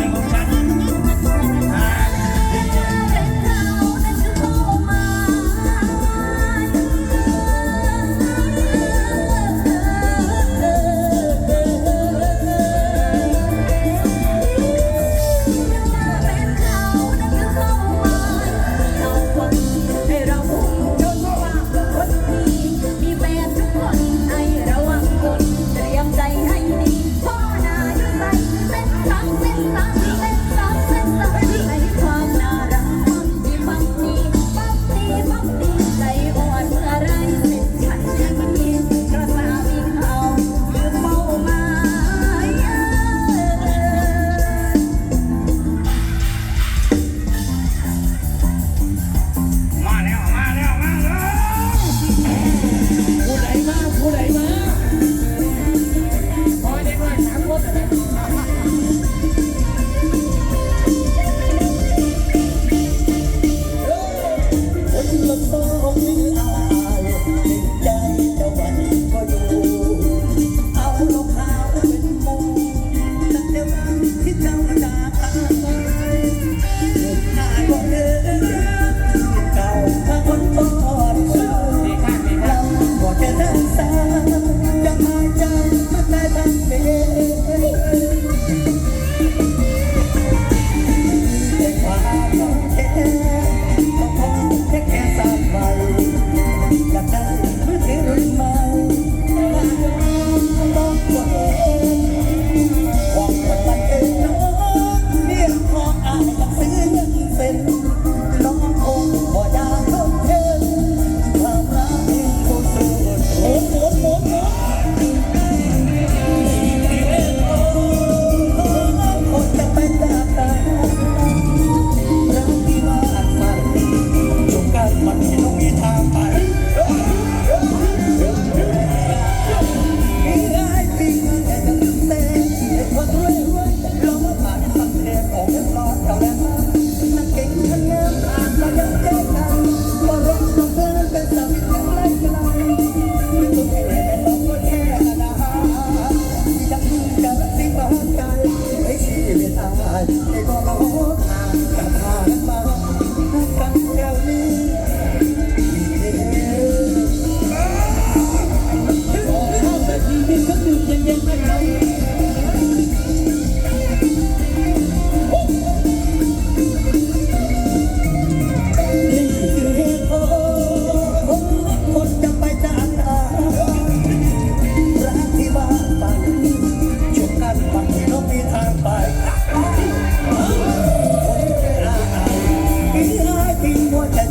time, you time.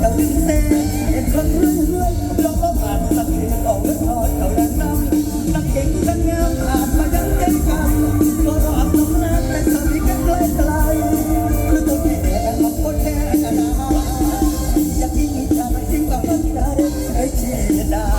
เซ่เห็นคนเรื่อยๆลองก็ผ่านสักทีออกเลือดทอดเท่านั้นน้ำนักเก่งนักงามผ่านมายังเก่งกันก็รอดตรงนั้นแต่สนิทกันไกลไกลหรือตัวพี่เองมันก็แค่กันนะอยากกินจานจริงแบบนั้นได้ไอ้ที่ได้ไ